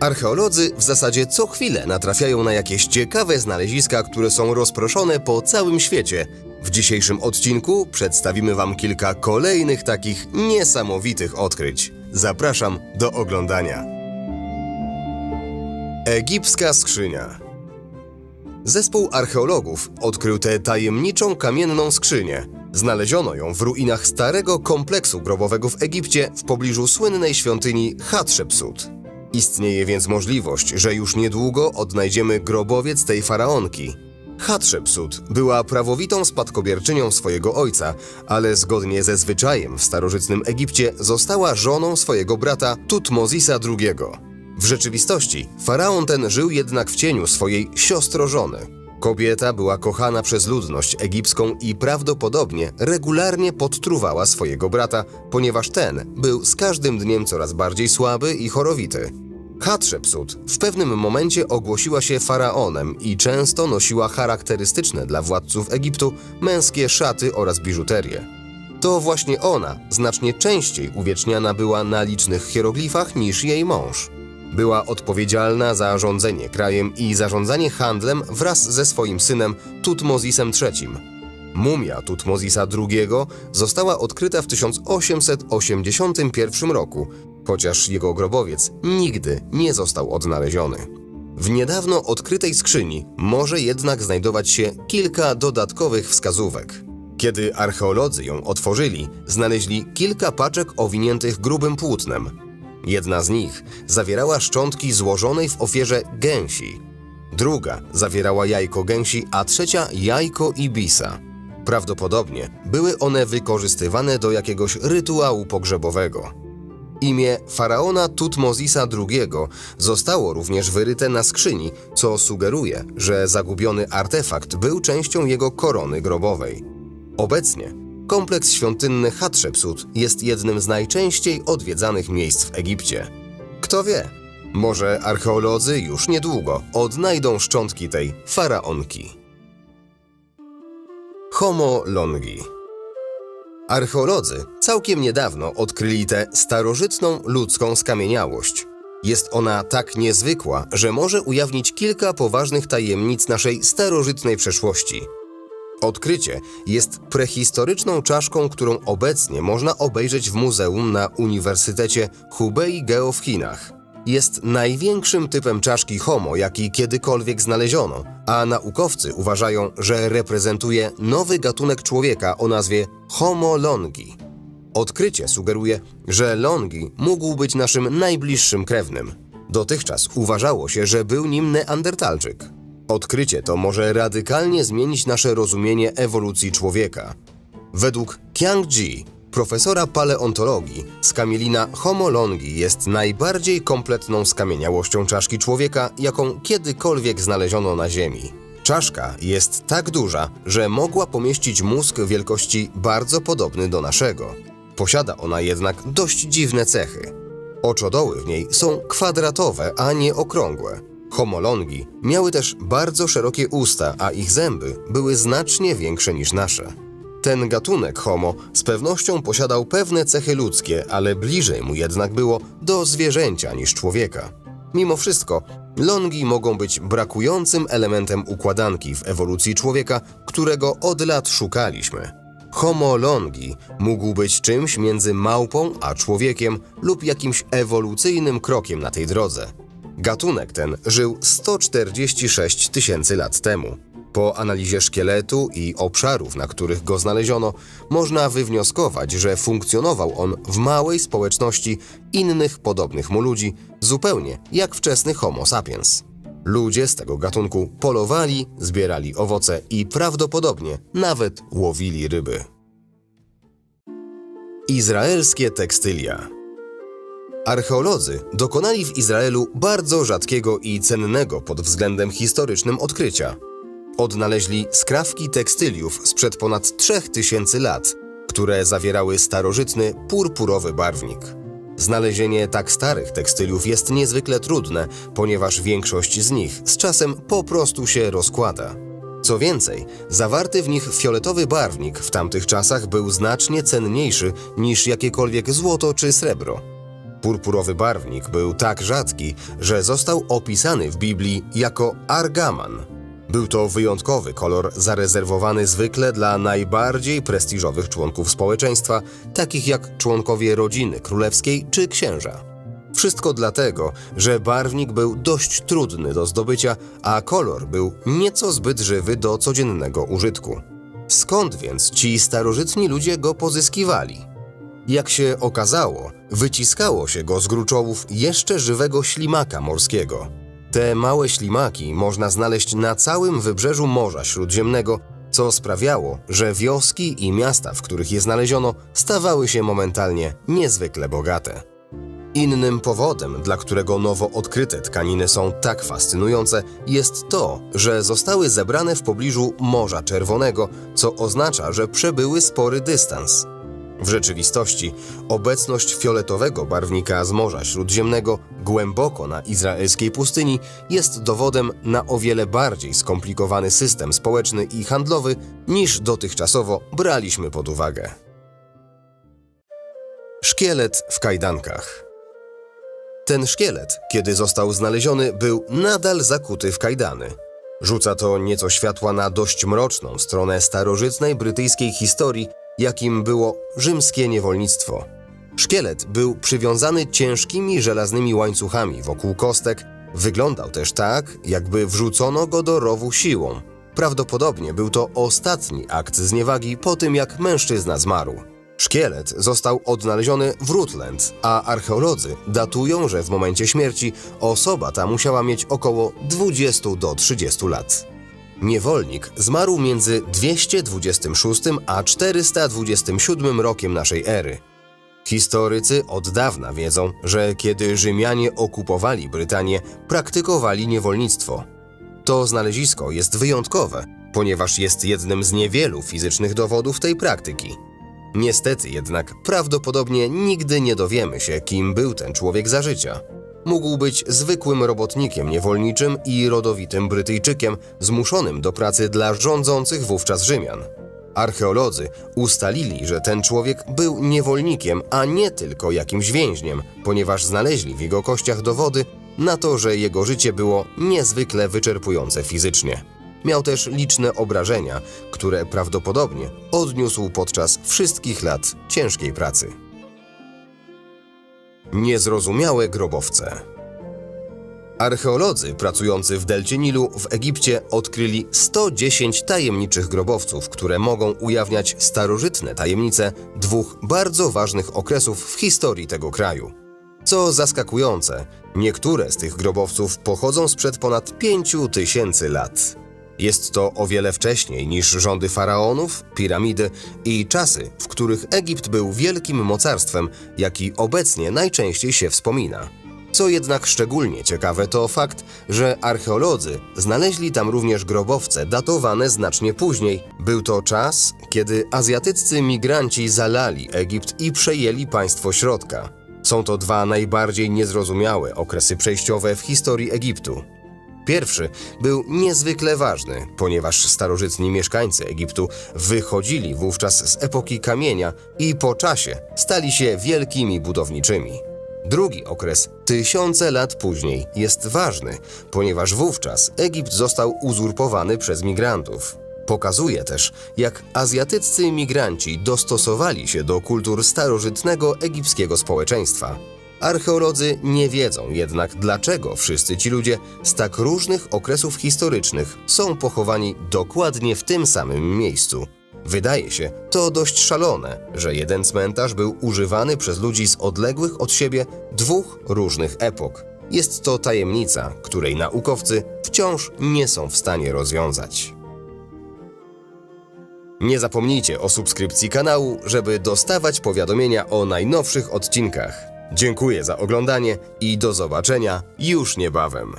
Archeolodzy w zasadzie co chwilę natrafiają na jakieś ciekawe znaleziska, które są rozproszone po całym świecie. W dzisiejszym odcinku przedstawimy Wam kilka kolejnych takich niesamowitych odkryć. Zapraszam do oglądania. Egipska skrzynia. Zespół archeologów odkrył tę tajemniczą kamienną skrzynię. Znaleziono ją w ruinach starego kompleksu grobowego w Egipcie w pobliżu słynnej świątyni Hatshepsut. Istnieje więc możliwość, że już niedługo odnajdziemy grobowiec tej faraonki. Hatshepsut była prawowitą spadkobierczynią swojego ojca, ale zgodnie ze zwyczajem w starożytnym Egipcie została żoną swojego brata Tutmozisa II. W rzeczywistości faraon ten żył jednak w cieniu swojej siostrożony. Kobieta była kochana przez ludność egipską i prawdopodobnie regularnie podtruwała swojego brata, ponieważ ten był z każdym dniem coraz bardziej słaby i chorowity. Hatshepsut w pewnym momencie ogłosiła się faraonem i często nosiła charakterystyczne dla władców Egiptu męskie szaty oraz biżuterię. To właśnie ona znacznie częściej uwieczniana była na licznych hieroglifach niż jej mąż. Była odpowiedzialna za rządzenie krajem i zarządzanie handlem wraz ze swoim synem Tutmozisem III. Mumia Tutmozisa II została odkryta w 1881 roku, chociaż jego grobowiec nigdy nie został odnaleziony. W niedawno odkrytej skrzyni może jednak znajdować się kilka dodatkowych wskazówek. Kiedy archeolodzy ją otworzyli, znaleźli kilka paczek owiniętych grubym płótnem. Jedna z nich zawierała szczątki złożonej w ofierze gęsi. Druga zawierała jajko gęsi, a trzecia jajko ibisa. Prawdopodobnie były one wykorzystywane do jakiegoś rytuału pogrzebowego. Imię faraona Tutmozisa II zostało również wyryte na skrzyni, co sugeruje, że zagubiony artefakt był częścią jego korony grobowej. Obecnie kompleks świątynny Hatshepsut jest jednym z najczęściej odwiedzanych miejsc w Egipcie. Kto wie, może archeolodzy już niedługo odnajdą szczątki tej faraonki. Homo longi Archeolodzy całkiem niedawno odkryli tę starożytną ludzką skamieniałość. Jest ona tak niezwykła, że może ujawnić kilka poważnych tajemnic naszej starożytnej przeszłości. Odkrycie jest prehistoryczną czaszką, którą obecnie można obejrzeć w muzeum na Uniwersytecie Hubei-Geo w Chinach. Jest największym typem czaszki Homo, jaki kiedykolwiek znaleziono, a naukowcy uważają, że reprezentuje nowy gatunek człowieka o nazwie Homo longi. Odkrycie sugeruje, że Longi mógł być naszym najbliższym krewnym. Dotychczas uważało się, że był nim Neandertalczyk. Odkrycie to może radykalnie zmienić nasze rozumienie ewolucji człowieka. Według Qiang Ji, profesora paleontologii, skamielina Homo longi jest najbardziej kompletną skamieniałością czaszki człowieka, jaką kiedykolwiek znaleziono na Ziemi. Czaszka jest tak duża, że mogła pomieścić mózg wielkości bardzo podobny do naszego. Posiada ona jednak dość dziwne cechy. Oczodoły w niej są kwadratowe, a nie okrągłe. Homolongi miały też bardzo szerokie usta, a ich zęby były znacznie większe niż nasze. Ten gatunek Homo z pewnością posiadał pewne cechy ludzkie, ale bliżej mu jednak było do zwierzęcia niż człowieka. Mimo wszystko, longi mogą być brakującym elementem układanki w ewolucji człowieka, którego od lat szukaliśmy. Homo longi mógł być czymś między małpą a człowiekiem lub jakimś ewolucyjnym krokiem na tej drodze. Gatunek ten żył 146 tysięcy lat temu. Po analizie szkieletu i obszarów, na których go znaleziono, można wywnioskować, że funkcjonował on w małej społeczności innych podobnych mu ludzi, zupełnie jak wczesny Homo sapiens. Ludzie z tego gatunku polowali, zbierali owoce i prawdopodobnie nawet łowili ryby. Izraelskie tekstylia. Archeolodzy dokonali w Izraelu bardzo rzadkiego i cennego pod względem historycznym odkrycia. Odnaleźli skrawki tekstyliów sprzed ponad 3000 lat, które zawierały starożytny purpurowy barwnik. Znalezienie tak starych tekstyliów jest niezwykle trudne, ponieważ większość z nich z czasem po prostu się rozkłada. Co więcej, zawarty w nich fioletowy barwnik w tamtych czasach był znacznie cenniejszy niż jakiekolwiek złoto czy srebro. Purpurowy barwnik był tak rzadki, że został opisany w Biblii jako argaman. Był to wyjątkowy kolor zarezerwowany zwykle dla najbardziej prestiżowych członków społeczeństwa, takich jak członkowie rodziny królewskiej czy księża. Wszystko dlatego, że barwnik był dość trudny do zdobycia, a kolor był nieco zbyt żywy do codziennego użytku. Skąd więc ci starożytni ludzie go pozyskiwali? Jak się okazało, wyciskało się go z gruczołów jeszcze żywego ślimaka morskiego. Te małe ślimaki można znaleźć na całym wybrzeżu Morza Śródziemnego, co sprawiało, że wioski i miasta, w których je znaleziono, stawały się momentalnie niezwykle bogate. Innym powodem, dla którego nowo odkryte tkaniny są tak fascynujące, jest to, że zostały zebrane w pobliżu Morza Czerwonego, co oznacza, że przebyły spory dystans. W rzeczywistości obecność fioletowego barwnika z Morza Śródziemnego głęboko na izraelskiej pustyni jest dowodem na o wiele bardziej skomplikowany system społeczny i handlowy niż dotychczasowo braliśmy pod uwagę. Szkielet w kajdankach. Ten szkielet, kiedy został znaleziony, był nadal zakuty w kajdany. Rzuca to nieco światła na dość mroczną stronę starożytnej brytyjskiej historii, jakim było rzymskie niewolnictwo. Szkielet był przywiązany ciężkimi żelaznymi łańcuchami wokół kostek, wyglądał też tak, jakby wrzucono go do rowu siłą. Prawdopodobnie był to ostatni akt zniewagi po tym, jak mężczyzna zmarł. Szkielet został odnaleziony w Rutland, a archeolodzy datują, że w momencie śmierci osoba ta musiała mieć około 20 do 30 lat. Niewolnik zmarł między 226 a 427 rokiem naszej ery. Historycy od dawna wiedzą, że kiedy Rzymianie okupowali Brytanię, praktykowali niewolnictwo. To znalezisko jest wyjątkowe, ponieważ jest jednym z niewielu fizycznych dowodów tej praktyki. Niestety jednak prawdopodobnie nigdy nie dowiemy się, kim był ten człowiek za życia. Mógł być zwykłym robotnikiem niewolniczym i rodowitym Brytyjczykiem zmuszonym do pracy dla rządzących wówczas Rzymian. Archeolodzy ustalili, że ten człowiek był niewolnikiem, a nie tylko jakimś więźniem, ponieważ znaleźli w jego kościach dowody na to, że jego życie było niezwykle wyczerpujące fizycznie. Miał też liczne obrażenia, które prawdopodobnie odniósł podczas wszystkich lat ciężkiej pracy. Niezrozumiałe grobowce. Archeolodzy pracujący w delcie Nilu w Egipcie odkryli 110 tajemniczych grobowców, które mogą ujawniać starożytne tajemnice dwóch bardzo ważnych okresów w historii tego kraju. Co zaskakujące, niektóre z tych grobowców pochodzą sprzed ponad 5000 lat. Jest to o wiele wcześniej niż rządy faraonów, piramidy i czasy, w których Egipt był wielkim mocarstwem, jaki obecnie najczęściej się wspomina. Co jednak szczególnie ciekawe, to fakt, że archeolodzy znaleźli tam również grobowce datowane znacznie później. Był to czas, kiedy azjatyccy migranci zalali Egipt i przejęli państwo środka. Są to dwa najbardziej niezrozumiałe okresy przejściowe w historii Egiptu. Pierwszy był niezwykle ważny, ponieważ starożytni mieszkańcy Egiptu wychodzili wówczas z epoki kamienia i po czasie stali się wielkimi budowniczymi. Drugi okres, tysiące lat później, jest ważny, ponieważ wówczas Egipt został uzurpowany przez migrantów. Pokazuje też, jak azjatyccy migranci dostosowali się do kultur starożytnego egipskiego społeczeństwa. Archeolodzy nie wiedzą jednak, dlaczego wszyscy ci ludzie z tak różnych okresów historycznych są pochowani dokładnie w tym samym miejscu. Wydaje się to dość szalone, że jeden cmentarz był używany przez ludzi z odległych od siebie dwóch różnych epok. Jest to tajemnica, której naukowcy wciąż nie są w stanie rozwiązać. Nie zapomnijcie o subskrypcji kanału, żeby dostawać powiadomienia o najnowszych odcinkach. Dziękuję za oglądanie i do zobaczenia już niebawem.